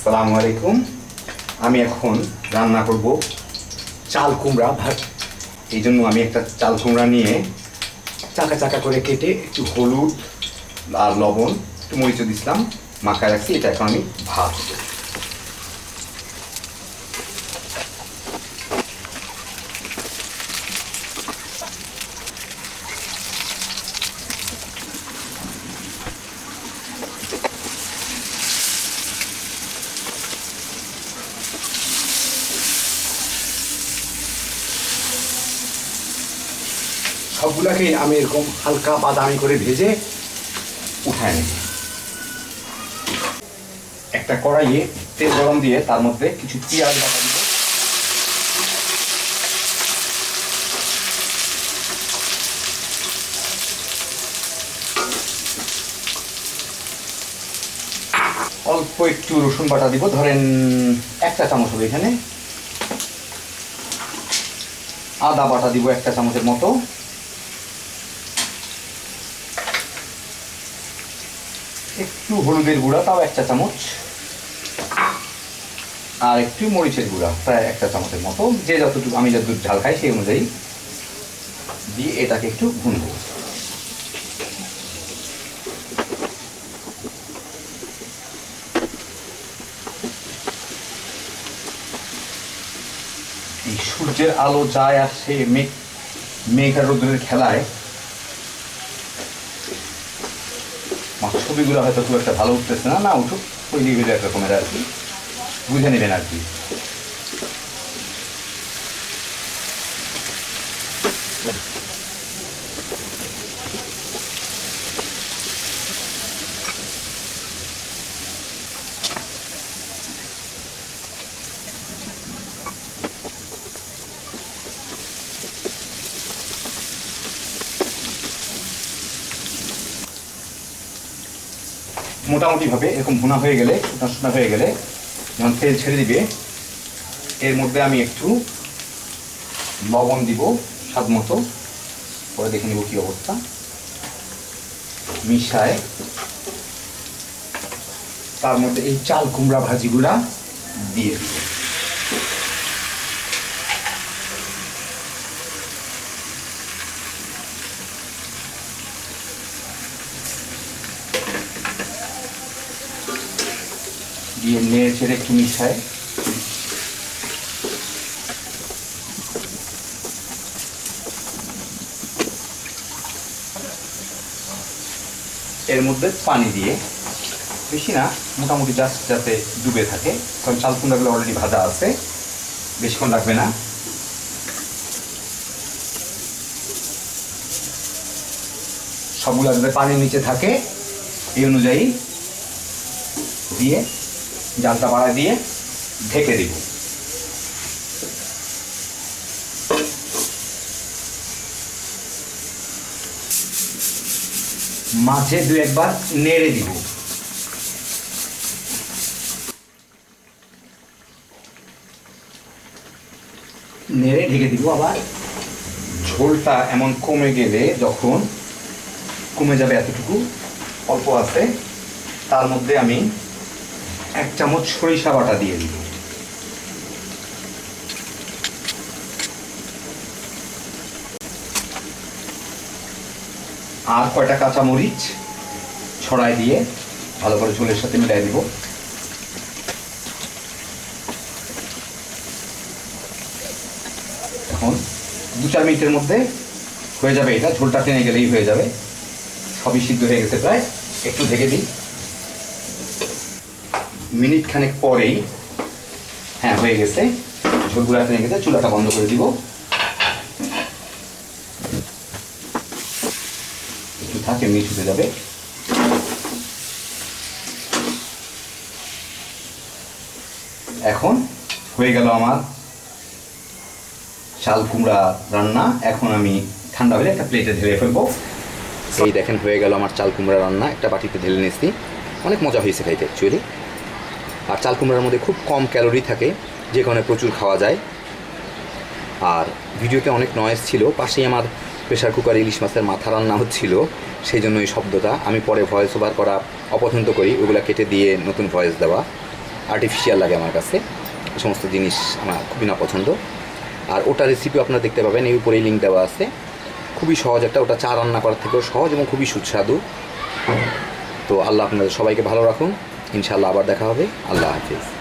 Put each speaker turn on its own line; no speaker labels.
আসসালামু আলাইকুম। আমি এখন রান্না করব চাল কুমড়া ভাত। এই জন্য আমি একটা চাল কুমড়া নিয়ে চাকা চাকা করে কেটে একটু হলুদ আর লবণ, একটু মরিচ দিছিলাম মাখা রাখছি। এটা এখন আমি ভাত সবগুলাকে আমি এরকম হালকা বাদামি করে ভেজে উঠায় নেব একটা কড়াইয়ে তেল গরম দিয়ে তার মধ্যে কিছু পেঁয়াজ বাটা অল্প একটু রসুন বাটা দিব। ধরেন একটা চামচ হবে এখানে। আদা বাটা দিব একটা চামচের মতো। একটু হলুদের গুঁড়া, তাও একটা চামচ। আর একটু মরিচের গুঁড়া, প্রায় একটা চামচের মতো। যে যতটুকু, আমি যতটুকু ঝাল খাই সেই অনুযায়ী দিয়ে এটাকে একটু ভুনবো সূর্যের আলো যায় আসে মেঘ মেঘ আর রোদ্রের খেলায় ছবিগুলো হয়তো খুব একটা ভালো উঠতেছে না না উঠুক, ওই লেভেলে এক রকমের আর কি। বুঝে নেবেন আর কি। মোটামুটিভাবে এরকম ভুনা হয়ে গেলে শুকনা হয়ে গেলে যখন তেল ছেড়ে দিবে, এর মধ্যে আমি একটু লবণ দিব স্বাদ মতো। পরে দেখে নেব কী অবস্থা। মিশায়। তার মধ্যে এই চাল কুমড়া ভাজিগুলা দিয়ে দিব। দিয়ে নেড়ে ছেড়ে একটু মিশায় এর মধ্যে পানি দিয়ে, বেশি না, মোটামুটি জাস্ট যাতে ডুবে থাকে, কারণ চাল কুমড়াগুলো অলরেডি ভাজা আছে, বেশিক্ষণ লাগবে না। সবগুলো যাতে পানির নিচে থাকে, এই অনুযায়ী দিয়ে জালটা বাড়া দিয়ে ঢেকে দিব। মাঝে দু একবার নেড়ে দিব। নেড়ে ঢেকে দিব আবার। ঝোলটা এমন কমে গেলে যখন কমে যাবে এতটুকু অল্প আছে, তার মধ্যে আমি এক চামচ সরিষা বাটা দিয়ে দিব। আর কয়টা কাঁচা মরিচ ছড়াই দিয়ে ভালো করে ঝোলের সাথে মিলাই দিব। এখন দু চার মিনিটের মধ্যে হয়ে যাবে এটা, ঝোলটা টেনে গেলেই হয়ে যাবে। সবই সিদ্ধ হয়ে গেছে প্রায়। একটু ঢেকে দিই। মিনিট খানেক পরেই হ্যাঁ হয়ে গেছে। ঝোলগুলা টেনে গেছে চুলাটা বন্ধ করে দিব। একটু থাকে, মিট হতে যাবে। এখন হয়ে গেল আমার চাল কুমড়া রান্না। এখন আমি ঠান্ডা হলে একটা প্লেটে ঢেলে ফেলব। এই দেখেন, হয়ে গেল আমার চাল কুমড়া রান্না। একটা বাটিতে ঢেলে নিয়েছি। অনেক মজা হয়েছে খাইতে অ্যাকচুয়ালি আর চাল কুমড়ার মধ্যে খুব কম ক্যালোরি থাকে, যে কারণে প্রচুর খাওয়া যায়। আর ভিডিওতে অনেক নয়েজ ছিল, পাশেই আমার প্রেশার কুকার ইলিশ মাছের মাথা রান্না হচ্ছিল সেই জন্য এই শব্দটা। আমি পরে ভয়েস ওভার করা অপছন্দ করি, ওগুলা কেটে দিয়ে নতুন ভয়েস দেওয়া। আর্টিফিশিয়াল লাগে আমার কাছে সমস্ত জিনিস আমার খুবই না পছন্দ আর ওটা রেসিপিও আপনারা দেখতে পাবেন, এই উপরেই লিঙ্ক দেওয়া আছে। খুবই সহজ একটা, ওটা চা রান্না করার থেকেও সহজ এবং খুবই সুস্বাদু। তো আল্লাহ আপনাদের সবাইকে ভালো রাখুন। ইনশাআল্লাহ আবার দেখা হবে। আল্লাহ হাফিজ।